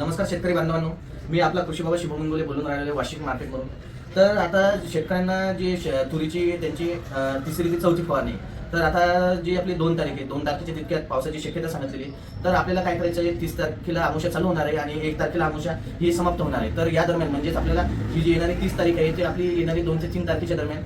नमस्कार शेतकरी बांधवांनो. मी आपला कृषी बाबा शिवमंगोले बोलून राहिलेलो वाशिक मार्केटमधून तर आता शेतकऱ्यांना जी तुरीची त्यांची तिसरी ती चौथी फवारणी. तर आता जी आपली दोन तारीख आहे दोन तारखेच्या तितक्यात पावसाची शक्यता सांगितलेली. तर आपल्याला काय करायचं आहे तीस तारखेला अमुषा चालू होणार आहे आणि एक तारखेला अमुषा ही समाप्त होणार आहे. तर या दरम्यान म्हणजेच आपल्याला ही जी येणारी तीस तारीख आहे ती आपली येणारी दोन ते तीन तारखेच्या दरम्यान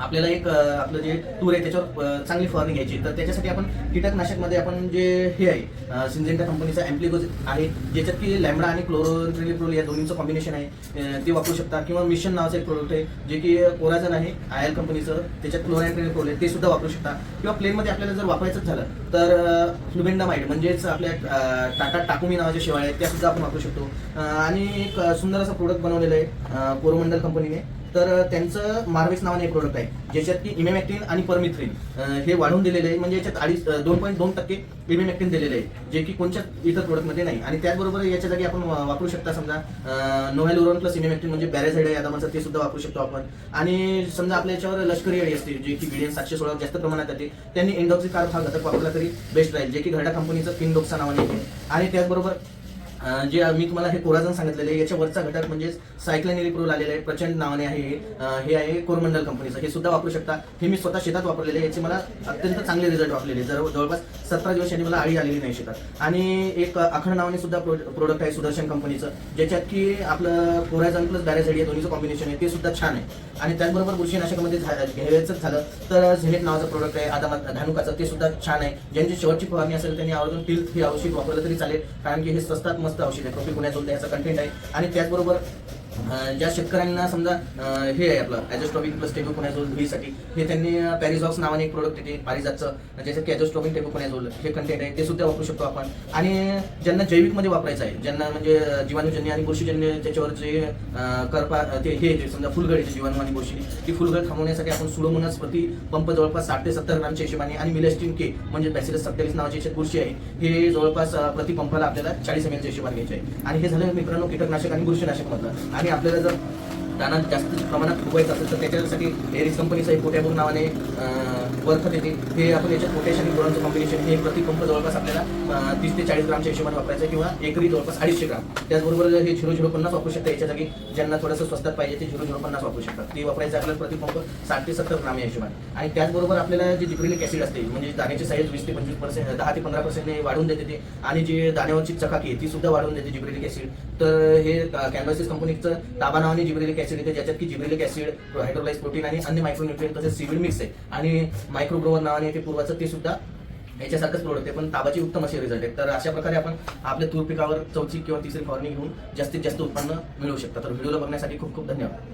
आपल्याला एक आपलं जे तूर आहे त्याच्यावर चांगली फवारणी घ्यायची. तर त्याच्यासाठी आपण कीटकनाशकमध्ये आपण जे हे आहे सिंजेंटा कंपनीचा एम्प्लिगोज आहे ज्याच्यात की लॅमडा आणि क्लोरोट्रिलिप्रोल या दोन्हीचं कॉम्बिनेशन आहे ते वापरू शकता. किंवा मिशन नावाचं एक प्रोडक्ट आहे जे की कोराजन आहे आय एल कंपनीचं त्याच्यात क्लोरायट्रिलिप्रोल आहे ते सुद्धा वापरू शकता. किंवा प्लेनमध्ये आपल्याला जर वापरायचं झालं तर फ्लुबेंडामाइड म्हणजेच आपल्या टाटा टाकुमी नावाच्या शिवाय आहेत त्या सुद्धा आपण वापरू शकतो. आणि एक सुंदर असं प्रोडक्ट बनवलेलं आहे कोरोमंडल कंपनीने. तर त्यांचं मार्वेस नावाने एक प्रोडक्ट आहे ज्याच्यात की इमेमॅक्टिन आणि परमिथ्रिन हे वाढवून दिलेले आहे. म्हणजे याच्यात अडीच दोन पॉईंट दोन टक्के इमेमॅक्टिन दिलेले आहे जे की कोणत्या इतर प्रोडक्टमध्ये नाही. आणि त्याचबरोबर याच्या जागी आपण वापरू शकता समजा नोव्हॅलोरॉन प्लस इमेमॅक्टिन म्हणजे बॅरेझाईड आहे आदामाचं ते सुद्धा वापरू शकतो आपण. आणि समजा आपल्या याच्यावर लष्करी अडी असते जे की बीडीएन सातशे सोळा जास्त प्रमाणात येते त्यांनी एन्डॉक्सी कार्ड हा घटक वापरला तरी बेस्ट राहील जे की घरडा कंपनीचं किनडोक्सा नावाने येते. आणि त्याचबरोबर जे मी तुम्हाला हे कोराजन सांगितलेले याच्या वरचा घटक म्हणजे सायक्लानिलिप्रोल आलेलं आहे प्रचंड नावाने आहे हे. हे आहे कोरमंडल कंपनीचं. हे सुद्धा वापरू शकता. हे मी स्वतः शेतात वापरलेले आहे. याचे मला अत्यंत चांगले रिझल्ट वापरलेले जर जवळपास सतरा दिवस यांनी मला आळी आलेली नाही शेतात. आणि एक अखंड नावाने सुद्धा प्रोडक्ट आहे सुदर्शन कंपनीचं ज्याच्यात की आपलं कोराजन प्लस बॅरेझाईड या दोन्हीचं कॉम्बिनेशन आहे. ते सुद्धा छान आहे. आणि त्याचबरोबर बुरशीनाशकामध्ये झा- घ्यायचं झालं तर झेनेट नावाचं प्रोडक्ट आहे आता धानुकाचं. ते सुद्धा छान आहे. ज्यांची शेवटची फवारणी असेल त्यांनी आवर्जून टिल्थ हे औषध वापरलं तरी चालेल कारण की हे स्वस्तात मस्त औषध आहे. कॉफी पुण्यात याचा कंटेंट आहे. आणि त्याचबरोबर ज्या शेतकऱ्यांना समजा हे आहे आपलं ॲजोस्टॉबिक प्लस टेबोकोनॅझोल व्हीसाठी हे त्यांनी पॅरिझॉक्स नावाने एक प्रोडक्ट येते पारिजातचं जसं की ॲजोस्टॉबिक टेबोकोनॅझोल हे कंटेंट आहे ते सुद्धा वापरू शकतो आपण. आणि ज्यांना जैविकमध्ये वापरायचं आहे ज्यांना म्हणजे जीवाणूजन्य आणि बुरशीजन्य त्याच्यावर जे करपा ते हे समजा फुलगडीचे जीवाणू आणि बुरशी ती फुलगड थांबवण्यासाठी आपण सुडोमोनास प्रति पंप जवळपास साठ ते सत्तर ग्रामच्या हिशोबाने आणि मिलेस्टिन के म्हणजे बॅसिलस सत्तावीस नावाची याच्यात बुरशी आहे हे जवळपास प्रति पंपाला आपल्याला चाळीस एम एलच्या हिशोबाने घ्यायचे आहे. आणि हे झालं मित्रांनो कीटकनाशक आणि बुरशीनाशक मधलं. आणि आपल्याला जर दाना जास्त प्रमाणात उगवायचं असेल तर त्याच्यासाठी एरिस कंपनीचं एक पोटॅबूर नावाने वर्थ देते हे आपण याच्यात पोटॅश आणि बोरॉनचं कॉम्बिनेशन हे प्रति पंप जवळपास आपल्याला तीस ते चाळीस ग्रामच्या हिशोबाने वापरायचं किंवा एकरी जवळपास अडीचशे ग्राम. त्याचबरोबर हे झिरो झिरो पन्नास वापरू शकता याच्या जागी ज्यांना थोडंसं स्वस्तात पाहिजे ते झिरो झिरो पन्नास वापरू शकतात. ते वापरायचं आपल्याला प्रति पंप साठ ते सत्तर ग्राम या हिशोबाने. आणि त्याचबरोबर आपल्याला जे जिब्रिलिक ॲसिड असते म्हणजे दाण्याची साईज वीस ते पंचवीस पर्सेंट दहा ते पंधरा पर्सेंटने वाढून देते ते. आणि जे दाण्यावरची चकाकी आहे ती सुद्धा वाढवून देते जिब्रिलिक ॲसिड तर हे कॅनव्हासिस कंपनीचं ताबा नावाने जिब्रिलिक ॲसिड येते ज्याच्यात की जिब्रिलिक ऍसिड हायड्रोलाइज प्रोटीन आणि अन्य मायक्रोन्युट्रियन तसेच सिविल मिक्स आहे. आणि मायक्रोग्रोवर नावाने ते पूर्वाचं ते सुद्धा याच्यासारखंच प्रोडक्ट आहे पण ताबाची उत्तम असे रिझल्ट आहेत तर अशा प्रकारे आपण आपल्या तूर पिकावर चौथी किंवा तिसरी फवारणी घेऊन जास्तीत जास्त उत्पन्न मिळवू शकता. तर व्हिडिओला बघण्यासाठी खूप खूप धन्यवाद.